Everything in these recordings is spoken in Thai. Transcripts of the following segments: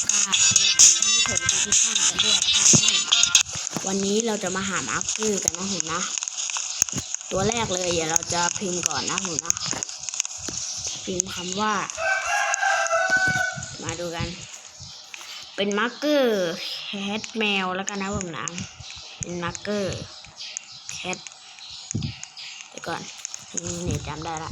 ค่ะสวัสดีท่านผู้ชมทุกท่านกันด้วยนะครับวันนี้เราจะมาหามาร์กเกอร์กันนะผมนะ ตัวแรกเลยเดี๋ยวเราจะพิมพ์ก่อนนะผมนะพิมพ์คำว่า มาดูกัน เป็นมาร์กเกอร์แคทแมวแล้วกันนะผมนะเป็นมาร์กเกอร์แคทเดี๋ยวก่อนนี่จำได้ละ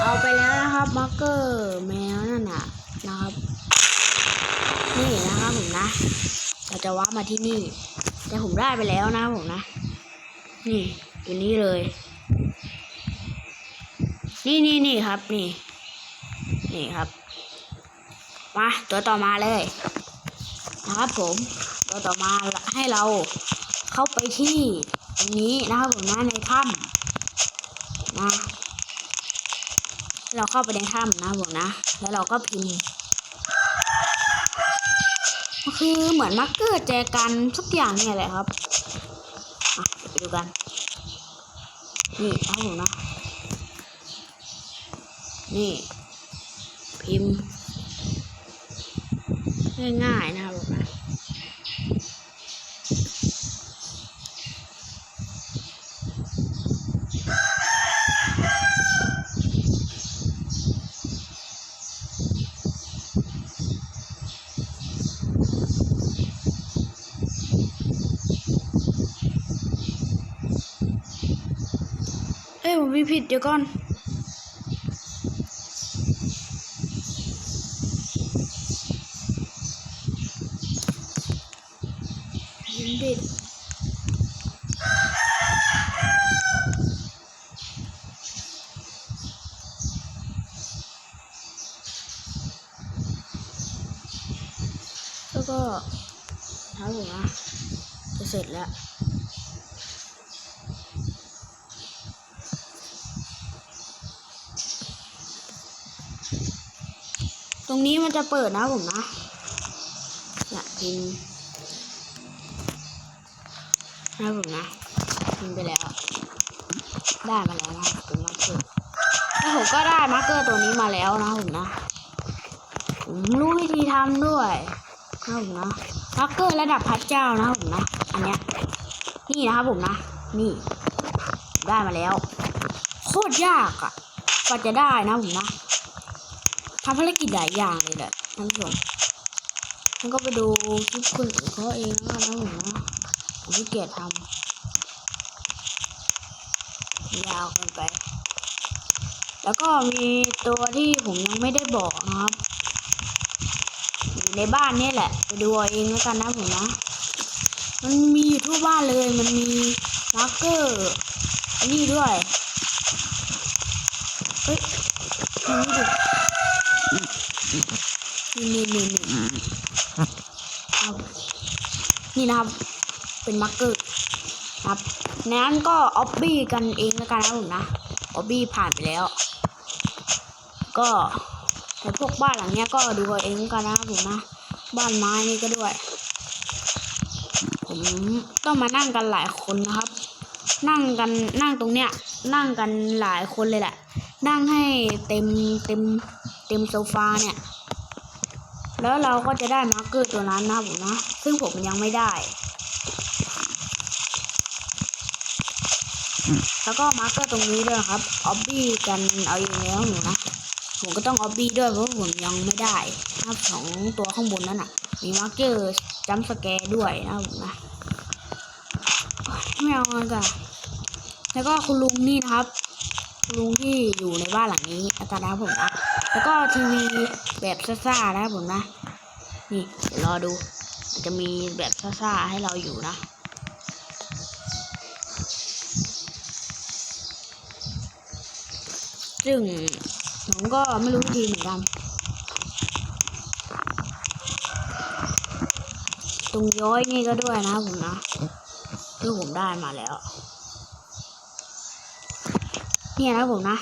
เอาไปแล้ว นะครับมาร์เกอร์แมวนั่นน่ะนะครับ นี่นะครับผมนะเราจะว้ามาที่นี่ แต่ผมได้ไปแล้วนะผมนะ นี่อยู่นี่เลย นี่นี่นี่ครับนี่ นี่ครับ มาตัวต่อมาเลย นะครับผม ตัวต่อมาให้เราเข้าไปที่ตรงนี้นะครับผมนะในถ้ำนะ เราเข้าไปในถ้ำนะผมนะ แล้วเราก็พิมพ์คือเหมือนมาร์กเกอร์แจกันทุกอย่างเนี่ยแหละครับไปดูกัน นี่ครับผมนะ นี่ พิมพ์ ง่ายๆนะครับผมนะ เอ้ย ผมพิมพ์ผิดเดี๋ยวก่อนพิมพ์ผิดแล้วก็ทำผมนะจะเสร็จแล้ว ตรงนี้มันจะเปิดนะผมนะเนี่ยพิมนะผมนะพิมไปแล้ว ได้มาแล้วนะเป็นมาเกอร์แล้วผมก็ได้มาเกอร์ตัวนี้มาแล้วนะผมนะผมรู้วิธีทำด้วยนะผมนะมาเกอร์ระดับพระเจ้านะผมนะอันเนี้ยนี่นะครับผมนะ นี่ ได้มาแล้ว โคตรยากอะกว่าจะได้นะผมนะ ทำภารกิจหลายอย่างเลยแหละท่านผู้ชมมันก็ไปดูคลิปคนอื่นเขาเองแล้วกันนะผมนะผมขี้เกียจทำยาวเกินไป แล้วก็มีตัวที่ผมยังไม่ได้บอกนะครับอยู่ในบ้านเนี่ยแหละ ไปดูเองแล้วกันนะผมนะ มันมีอยู่ทั่วบ้านเลยมันมีมาร์กเกอร์อันนี้ด้วย เฮ้ย นี่นี่นี่นี่นี่ครับนี่นะครับ เป็นมาร์กเกอร์ครับนั้นก็ออบบี้กันเองแล้วกันนะผมนะออบบี้ผ่านไปแล้ว ก็แต่พวกบ้านหลังเนี้ยก็ดูเองกันนะครับผมนะ บ้านไม้นี่ก็ด้วย ผมต้องมานั่งกันหลายคนนะครับ นั่งกันนั่งตรงเนี้ย นั่งกันหลายคนเลยแหละ นั่งให้เต็มเต็ม เต็มโซฟาเนี่ย แล้วเราก็จะได้มาร์กเกอร์ตัวนั้นนะผมนะ ซึ่งผมยังไม่ได้ แล้วก็มาร์กเกอร์ตรงนี้ด้วยครับออบบี้กันเอาอยู่แล้วหนูนะ ผมก็ต้องออบบี้ด้วยเพราะผมยังไม่ได้นะครับสองตัวข้างบนนั่นน่ะ มีมาร์กเกอร์จัมสแกร์ด้วยนะผมนะ ไม่เอาเลยจ้ะแล้วก็คุณลุงนี่นะครับ ลุงที่อยู่ในบ้านหลังนี้อาจารย์นะครับผมนะแล้วก็ทีวีแบบซ่าๆนะครับผมนะ นี่เดี๋ยวรอดู จะมีแบบซ่าๆให้เราอยู่นะซึ่งผมก็ไม่รู้วิธีเหมือนกัน ตรงย้อยนี่ก็ด้วยนะผมนะที่ผมได้มาแล้ว เนี่ยนะผมนะ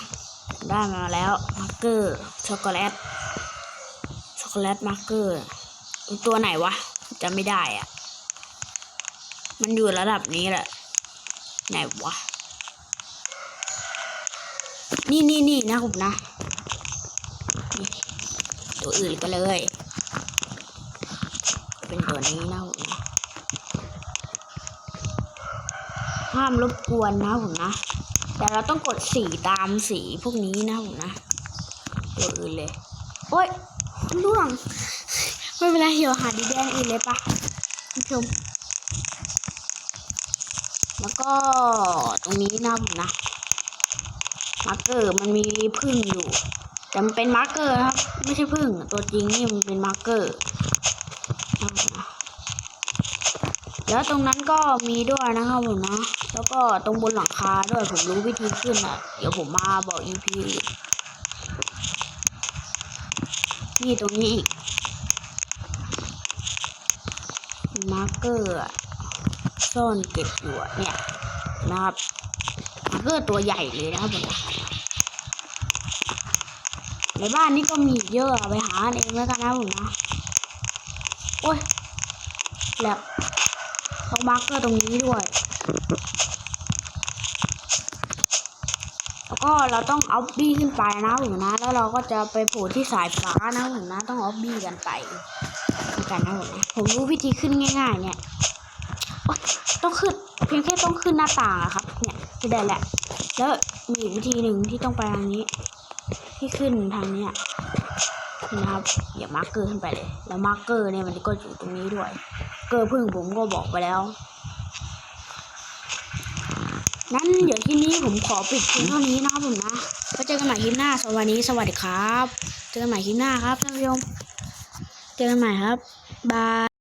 ได้มาแล้วมาร์กเกอร์ช็อกโกแลตช็อกโกแลตมาร์กเกอร์ตัวไหนวะจำไม่ได้อะมันอยู่ระดับนี้แหละ ไหนวะ นี่นี่นี่นะผมนะ ตัวอื่นก็เลย เป็นตัวนี้นะผมนะห้ามรบกวนนะผมนะ แต่เราต้องกดสีตามสีพวกนี้นะผมนะตัวอื่นเลย โอ๊ยล่วง ไม่เป็นไรเดี๋ยวหาดีแดงอื่นเลยปะคุณผู้ชม แล้วก็ตรงนี้นะผมนะ มาร์กเกอร์มันมีพึ่งอยู่ แต่มันเป็นมาร์กเกอร์นะครับ ไม่ใช่พึ่ง ตัวจริงนี่มันเป็นมาร์กเกอร์ แล้วตรงนั้นก็มีด้วยนะครับผมนะ แล้วก็ตรงบนหลังคาด้วยผมรู้วิธีขึ้นอะ เดี๋ยวผมมาบอก EP นี่ตรงนี้อีก มาร์เกอร์ซ่อนเก็บอยู่เนี่ยนะครับ มาร์เกอร์ตัวใหญ่เลยนะครับผมในบ้านนี่ก็มีเยอะอะไปหาเองแล้วกันนะผมนะ โอ้ยแล้ว ต้องมาร์กเกอร์ตรงนี้ด้วย แล้วก็เราต้องเอาบี้ขึ้นไปนะผมนะ แล้วเราก็จะไปโผล่ที่สายฟ้านะผมนะ ต้องเอาบี้กันไปด้วยกันนะผมนะผมรู้วิธีขึ้นง่าย ๆ เนี่ยต้องขึ้นเพียงแค่ต้องขึ้นหน้าต่างอะครับ เนี่ยจะได้แหละ แล้วมีวิธีหนึ่งที่ต้องไปทางนี้ ที่ขึ้นทางเนี้ยนี่นะครับอย่ามาร์กเกอร์ขึ้นไปเลย แล้วมาร์กเกอร์เนี่ยมันก็อยู่ตรงนี้ด้วย เกอร์พึ่งผมก็บอกไปแล้วนั้นเดี๋ยวที่นี้ผมขอปิดเพียงเท่านี้นะครับผมนะแล้วเจอกันใหม่คลิปหน้าสวัสดีสวัสดีครับ เจอกันใหม่คลิปหน้าครับท่านผู้ชมเจอกันใหม่ครับบาย